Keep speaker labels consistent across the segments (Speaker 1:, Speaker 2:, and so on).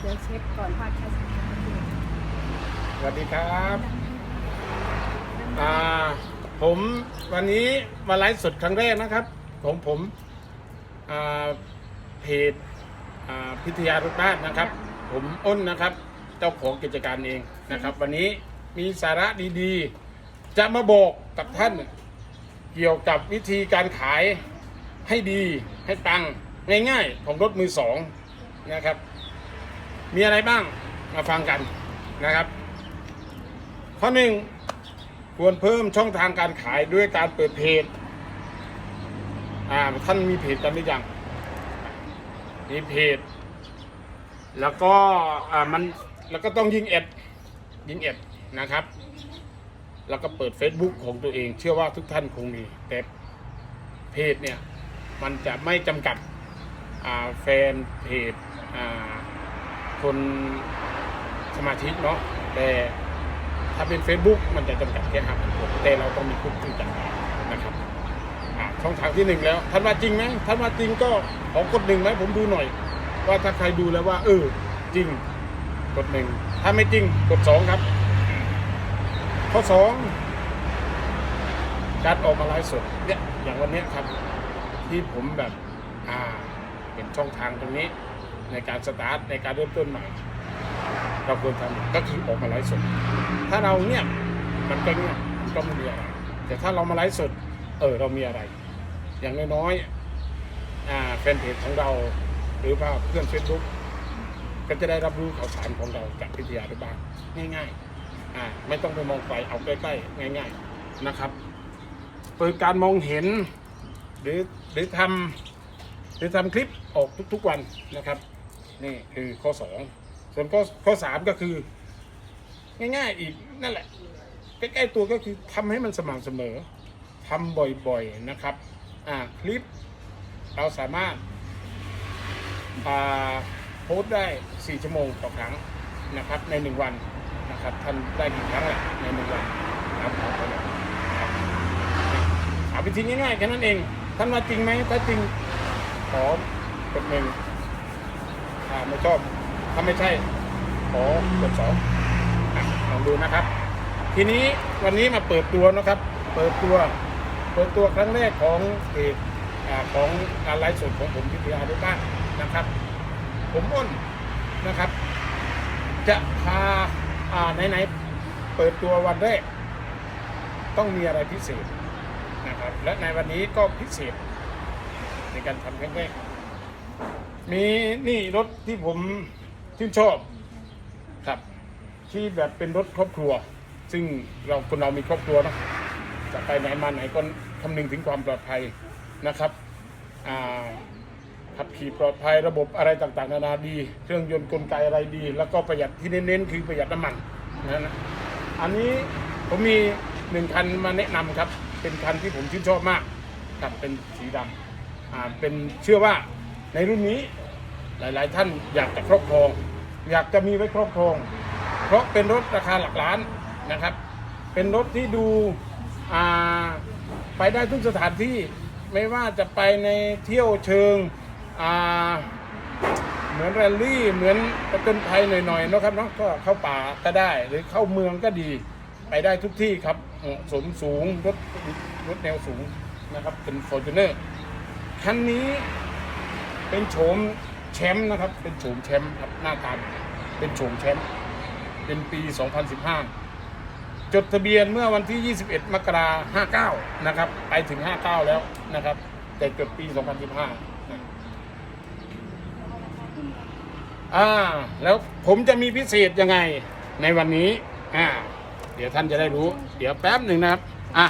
Speaker 1: เดี๋ยวเช็คก่อนว่าแค่สิบห้านาที
Speaker 2: สวัสดีครับ อ่า ผมวันนี้มาไลฟ์สดครั้งแรกนะครับ ของผม อ่า เพจ อ่า พิทยารถบ้านนะครับ ผมอ้นนะครับ เจ้าของกิจการเองนะครับ วันนี้มีสาระดีๆ จะมาบอกกับท่าน เกี่ยวกับวิธีการขายให้ดีให้ปังง่ายๆ ของรถมือสองนะครับ มีอะไรบ้างมาฟังกันนะครับ ข้อหนึ่งควรเพิ่มช่องทางการขายด้วยการเปิดเพจอ่าท่านมีเพจกันหรือยังมีเพจ แล้วก็อ่ามันแล้วก็ต้องยิงแอดยิงแอดนะครับ แล้วก็เปิด Facebook ของตัวเอง เชื่อว่าทุกท่านคงมีแต่เพจเนี่ย มันจะไม่จำกัดอ่าแฟนเพจอ่า คนสมาชิกเนาะแต่ถ้าเป็น Facebook มันจะจำกัดแค่ห้าพันคนแต่เราต้องมีคุกที่จัดนะครับช่องทางที่หนึ่งแล้วท่านว่าจริงไหมท่านว่าจริงก็ขอกดหนึ่งไหมผมดูหน่อย ว่าถ้าใครดูแล้วว่า เออ จริงกดหนึ่งถ้าไม่จริงกดสองครับ ข้อสองการออกมาไลฟ์สดเนี่ยอย่างวันนี้ครับ ที่ผมแบบ อ่า เห็นช่องทางตรงนี้ ในการสตาร์ทในการเริ่มต้นใหม่เราควรทำก็คือออกมาไลฟ์สด ถ้าเราเงียมันก็เงียบมันก็ไม่มีอะไร แต่ถ้าเรามาไลฟ์สด เออเรามีอะไร อย่างน้อยๆแฟนเพจของเรา หรือว่าเพื่อนเฟซบุ๊กก็จะได้รับรู้ข่าวสารของเราจากพิทยาได้บ้างง่ายๆอ่าไม่ต้องไปมองไกลเอาใกล้ๆง่าย ๆนะครับเปิดการมองเห็น หรือหรือทำหรือทำคลิปออกทุกๆวันนะครับ นี่คือข้อสองส่วนข้อข้อสามก็คือ ง่าย ๆ อีกนั่นแหละใกล้ๆตัวก็คือทำให้มันสม่ำเสมอทำบ่อยๆนะครับ อ่าคลิป เราสามารถอ่าโพสได้ 4 ชั่วโมงต่อครั้งนะครับ ใน 1 วันนะครับท่านได้กี่ครั้งละในหนึ่งวันครับเอาไปเลยครับเอาวิธีง่ายๆแค่นั้นเองท่านว่าจริงไหมถ้าจริงขอกดหนึ่ง ถ้าไม่ชอบถ้าไม่ใช่ ขอกดสองอะลองดูนะครับ ทีนี้วันนี้มาเปิดตัวนะครับ เปิดตัว เปิดตัวครั้งแรกของเอ่าของการไลฟ์สดของผมที่พีอาร์ด้วยบ้านนะครับ ผมอ้นนะครับ จะพาอ่าไหนๆเปิดตัววันแรก ต้องมีอะไรพิเศษนะครับ และในวันนี้ก็พิเศษในการทำครั้งแรก มีนี่รถที่ผมชื่นชอบครับ ที่แบบเป็นรถครอบครัว ซึ่งเราคนเรามีครอบครัวเนะจะไปไหนมาไหนก็คำนึงถึงความปลอดภัยนะครับขับขี่ปลอดภัยระบบอะไรต่างๆ นานาดี เครื่องยนต์กลไกอะไรดี แล้วก็ประหยัดที่เน้นๆ คือประหยัดน้ำมันนะนะอันนี้ผมมีหนึ่งคันมาแนะนำครับ เป็นคันที่ผมชื่นชอบมากครับเป็นสีดำอ่าเป็นเชื่อว่าในรุ่นนี้ หลาย ๆ ท่านอยากจะครอบครอง อยากจะมีไว้ครอบครอง เพราะเป็นรถราคาหลักล้านนะครับ เป็นรถที่ดูอ่าไปได้ทุกสถานที่ไม่ว่าจะไปในเที่ยวเชิงอ่าเหมือนแรลลี่เหมือนประจนภัยหน่อยๆนะครับเนาะก็เข้าป่าก็ได้ หรือเข้าเมืองก็ดีไปได้ทุกที่ครับเหมาะสมสูงรถรถแนวสูงนะครับเป็น f o r t u n e r คันนี้เป็นโฉม ชมป์นะครับ เป็นโฉมแชมป์ครับหน้าตาเป็นโฉมแชมป์เป็นปี 2015 จดทะเบียนเมื่อวันที่ 21 มกราคม59 นะครับ ไปถึง 59 แล้วนะครับ แต่จดปี 2015นะอ่าแล้วผมจะมีพิเศษยังไงในวันนี้อ่าเดี๋ยวท่านจะได้รู้ เดี๋ยวแป๊บหนึ่งนะครับอะ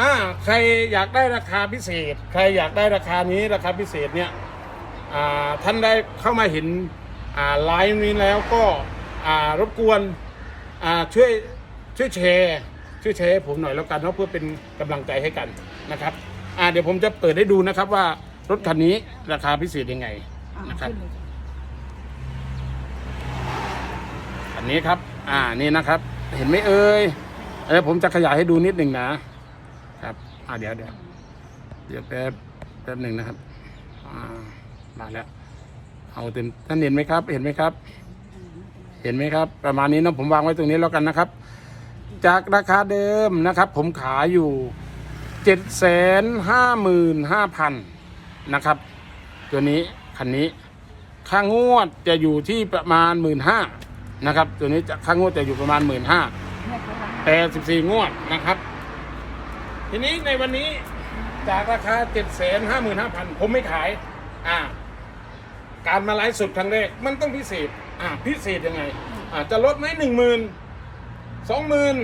Speaker 2: อ่าใครอยากได้ราคาพิเศษ ใครอยากได้ราคานี้ราคาพิเศษเนี่ย ท่านได้เข้ามาเห็นไลฟ์นี้แล้วก็รบกวนช่วยช่วยแชร์ช่วยแชร์ให้ผมหน่อยแล้วกันเนาะเพื่อเป็นกำลังใจให้กันนะครับเดี๋ยวผมจะเปิดให้ดูนะครับว่ารถคันนี้ราคาพิเศษยังไงนะครับอันนี้ครับ อ่านี่นะครับ เห็นไหมเอ่ยเออผมจะขยายให้ดูนิดหนึ่งนะครับ อ่าเดี๋ยวเดี๋ยวเดี๋ยวแป๊บแป๊บหนึ่งนะครับ อ่า มาแล้ว เอาเต็มท่านเห็นไหมครับ เห็นไหมครับ เห็นไหมครับ ประมาณนี้นะผมวางไว้ตรงนี้แล้วกันนะครับ จากราคาเดิมนะครับ ผมขายอยู่เจ็ดแสนห้าหมื่นห้าพันนะครับ ตัวนี้คันนี้ค่างวดจะอยู่ที่ประมาณหมื่นห้านะครับ ตัวนี้จะค่างวดจะอยู่ประมาณหมื่นห้า
Speaker 1: เนี่ยเขาทำ
Speaker 2: แปดสิบสี่งวดนะครับ ทีนี้ในวันนี้จากราคาเจ็ดแสนห้าหมื่นห้าพันผมไม่ขาย อ่า การมาไลฟ์สดครั้งแรกมันต้องพิเศษ อ่าพิเศษยังไง อ่าจะลดไหมหนึ่งหมื่นสองหมื่น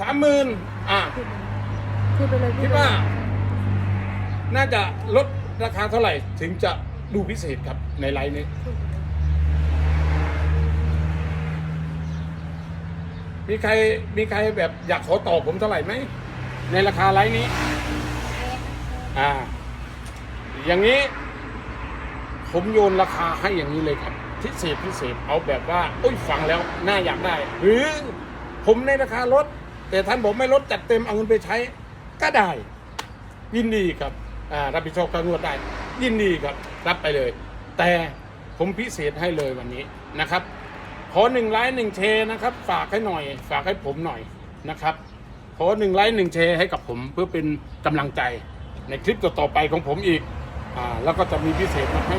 Speaker 2: สามหมื่นอ่า
Speaker 1: พูดไปเลยพู
Speaker 2: คิดว่า น่าจะลดราคาเท่าไหร่ ถึงจะดูพิเศษครับในไลฟ์นี้มีใครมีใครแบบอยากขอตอบผมเท่าไหร่ไหม ในราคาไลฟ์นี้ อ่า อย่างนี้ ผมโยนราคาให้อย่างนี้เลยครับ พิเศษพิเศษเอาแบบว่าอุ้ยฟังแล้วน่าอยากได้ หรือผมในราคาลดแต่ท่านบอกไม่ลดจัดเต็มเอาเงินไปใช้ก็ได้ ยินดีครับอ่ารับผิดชอบการนวดได้ ยินดีครับ รับไปเลย แต่ผมพิเศษให้เลยวันนี้นะครับ ขอหนึ่งไลค์หนึ่งแชร์นะครับ ฝากให้หน่อย ฝากให้ผมหน่อยนะครับ ขอหนึ่งไลค์หนึ่งแชร์ให้กับผมเพื่อเป็นกำลังใจในคลิปต่อๆไปของผมอีก แล้วก็จะมีพิเศษมาให้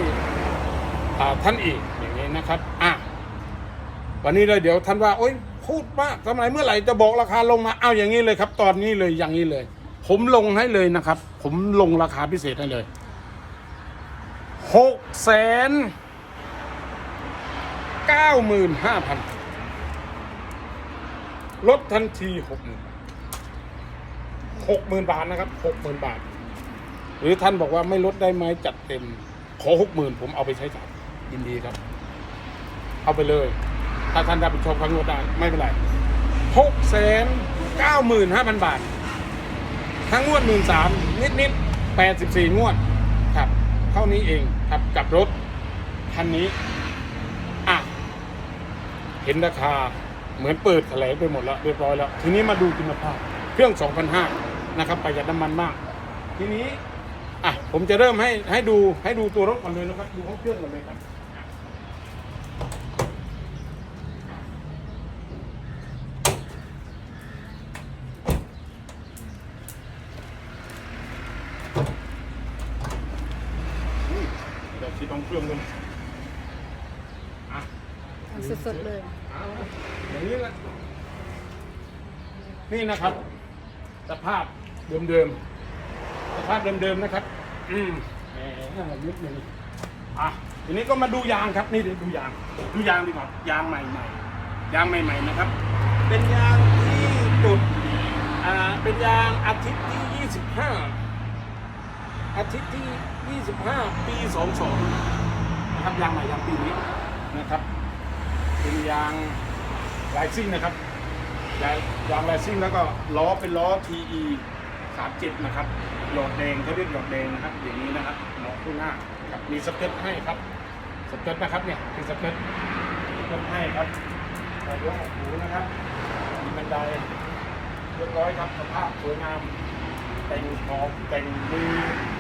Speaker 2: อ่าท่านอีกอย่างนี้นะครับอะวันนี้เลยเดี๋ยวท่านว่าโอ๊ยพูดมากทำไมเมื่อไหร่จะบอกราคาลงมาเอาอย่างนี้เลยครับ ตอนนี้เลยอย่างนี้เลย ผมลงให้เลยนะครับ ผมลงราคาพิเศษให้เลยหกแสนเก้าหมื่นห้าพันลดทันทีหกหมื่นหกหมื่นบาทนะครับหกหมื่นบาท หรือท่านบอกว่าไม่ลดได้ไหมจัดเต็ม ขอหกหมื่นผมเอาไปใช้จ่ายยินดีครับ เอาไปเลย ถ้าท่านรับผิดชอบครั้งงวดได้ไม่เป็นไรหกแสนเก้าหมื่นห้าพันบาท ทั้งงวดหมื่นสามนิดนิดแปดสิบสี่งวดครับ เท่านี้เองครับกับรถคันนี้ อะ เห็นราคาเหมือนเปิดแถลงไปหมดแล้วเรียบร้อยแล้ว ทีนี้มาดูคุณภาพ เครื่อง 2,500 นะครับ ประหยัดน้ำมันมาก ทีนี้ อะผมจะเริ่มให้ให้ดูให้ดูตัวรถก่อนเลยนะครับดูห้องเครื่องก่อนเลยครับอุ้ยเดี๋ยวชิดห้องเครื่องเลยอะ
Speaker 1: เอาสดๆเลย
Speaker 2: เอาอย่างนี้แหละนี่นะครับ สภาพเดิมๆ สภาพเดิมๆนะครับ อืมแหมนิดนึงอะทีนี้ก็มาดูยางครับ นี่เดี๋ยวดูยาง ดูยางดีกว่ายางใหม่ๆ ยางใหม่ ๆนะครับ เป็นยางที่จุดอ่าเป็นยางอาทิตย์ที่ 25 อาทิตย์ที่ 25 ปี 22นะครับยางใหม่ยางปีนี้นะครับเป็นยางลายซิ่งนะครับยางยางลายซิ่งแล้วก็ล้อเป็นล้อ TE 37 นะครับ หลอดแดงเขาเรียกหลอดแดงนะครับ อย่างนี้นะครับหลอดข้างหน้าครับมีสเกิร์ตให้ครับสเกิร์ตนะครับเนี่ยคือสเกิร์ตสเกิร์ตให้ครับแต่ยกออกหูนะครับมีบันไดเรียบร้อยครับสภาพสวยงามแต่งขอบแต่งมือ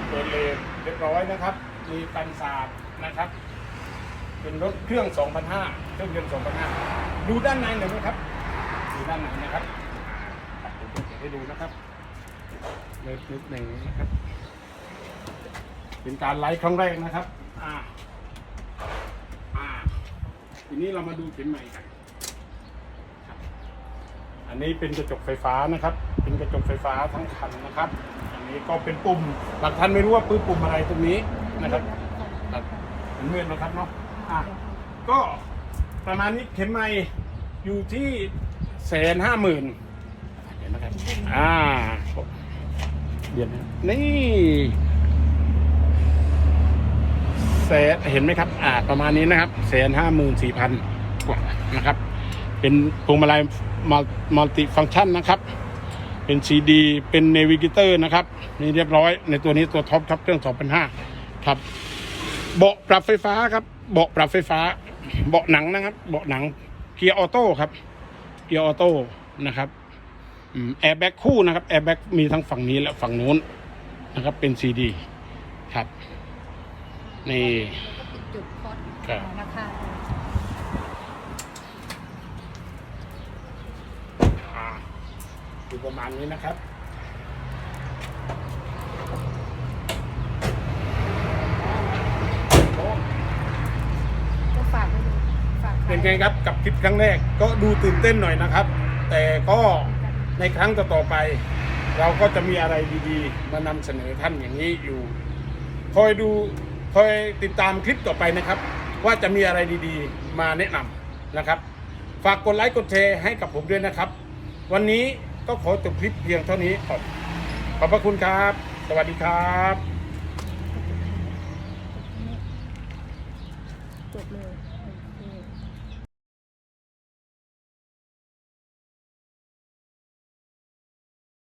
Speaker 2: เปิดเลนเรียบร้อยนะครับ มีกันสาดนะครับ เป็นรถเครื่อง 2,500 เครื่องยนต์2,500 ดูด้านในหน่อยไหมครับ ดูด้านในนะครับครับผมจะให้ดูนะครับ เล็กนิดหนึ่งนะครับ เป็นการไลฟ์ครั้งแรกนะครับ อ่า อ่า ทีนี้เรามาดูเข็มใหม่กันครับอันนี้เป็นกระจกไฟฟ้านะครับ เป็นกระจกไฟฟ้าทั้งคันนะครับ อันนี้ก็เป็นปุ่มบางท่านไม่รู้ว่าปื้ปุ่มอะไรตรงนี้นะครับครับเป็นเมือนนะครับเนาะ อะ ก็ประมาณนี้เข็มไม้อยู่ที่แสนห้าหมื่นเห็นไหมครับ อ่า เดี๋ยวนะนี่แสนเห็นไหมครับ อ่า ประมาณนี้นะครับแสนห้าหมื่นสี่พันกว่านะครับ เป็นพวงมาลัยมัลติฟังก์ชันนะครับ เป็น CD เป็นเนวิเกเตอร์นะครับ นี่เรียบร้อย ในตัวนี้ตัวท็อปครับเครื่อง2,500ครับ เบาะปรับไฟฟ้าครับ เบาะปรับไฟฟ้า เบาะหนังนะครับ เบาะหนังเกียร์ออโต้ครับเกียร์ออโต้นะครับ แอร์แบ็กคู่นะครับแอร์แบ็กมีทั้งฝั่งนี้และฝั่งนู้นนะครับ เป็นซีดีครับ นี่
Speaker 1: จุดคอร์ส
Speaker 2: ครับ
Speaker 1: ราคา
Speaker 2: อ่าดูประมาณนี้นะครับ
Speaker 1: ก็ฝากไว้ดูฝาก
Speaker 2: เป็นไงครับกับคลิปครั้งแรกก็ดูตื่นเต้นหน่อยนะครับ แต่ก็ ในครั้งต่อๆไป เราก็จะมีอะไรดีๆ มานำเสนอท่านอย่างนี้อยู่คอยดูคอยติดตามคลิปต่อไปนะครับ ว่าจะมีอะไรดีๆ มาแนะนำนะครับ ฝากกดไลค์กดแชร์ให้กับผมด้วยนะครับ วันนี้ก็ขอจบคลิปเพียงเท่านี้ขอบขอบพระคุณครับ สวัสดีครับ